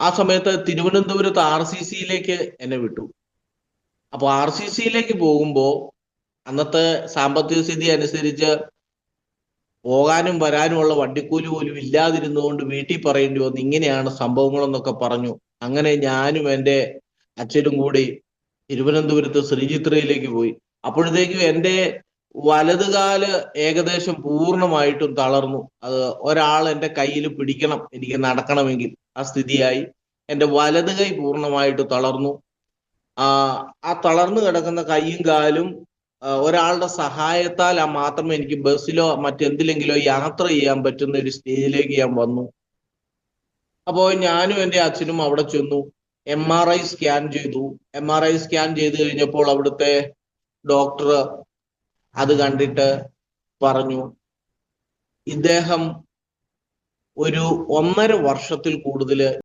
ആ സമയത്ത് തിരുവനന്തപുരത്ത് ആർ സി സിയിലേക്ക് എന്നെ വിട്ടു. അപ്പോൾ ആർ സി സിയിലേക്ക് പോകുമ്പോൾ അന്നത്തെ സാമ്പത്തിക സ്ഥിതി അനുസരിച്ച് പോകാനും വരാനുമുള്ള വണ്ടിക്കൂലി പോലും ഇല്ലാതിരുന്നുകൊണ്ട് വീട്ടിൽ പറയേണ്ടി വന്നു ഇങ്ങനെയാണ് സംഭവങ്ങളെന്നൊക്കെ പറഞ്ഞു. അങ്ങനെ ഞാനും എന്റെ അച്ഛനും കൂടി തിരുവനന്തപുരത്ത് ശ്രീചിത്രയിലേക്ക് പോയി. അപ്പോഴത്തേക്കും എന്റെ വലതുകാൽ ഏകദേശം പൂർണമായിട്ടും തളർന്നു. അത് ഒരാൾ എന്റെ കയ്യിൽ പിടിക്കണം എനിക്ക് നടക്കണമെങ്കിൽ. ആ സ്ഥിതിയായി. എന്റെ വലത് കൈ പൂർണമായിട്ട് തളർന്നു. ആ തളർന്നു കിടക്കുന്ന കൈയും കാലും ഒരാളുടെ സഹായത്താൽ ആ മാത്രം എനിക്ക് ബസ്സിലോ മറ്റെന്തിലെങ്കിലോ യാത്ര ചെയ്യാൻ പറ്റുന്ന ഒരു സ്റ്റേജിലേക്ക് ഞാൻ വന്നു. അപ്പോൾ ഞാനും എന്റെ അച്ഛനും അവിടെ ചെന്നു. എം ആർ ഐ സ്കാൻ ചെയ്തു. എം ആർ ഐ സ്കാൻ ചെയ്ത് കഴിഞ്ഞപ്പോൾ അവിടുത്തെ ഡോക്ടർ അത് കണ്ടിട്ട് പറഞ്ഞു ഇദ്ദേഹം ഒരു ഒന്നര വർഷത്തിൽ കൂടുതൽ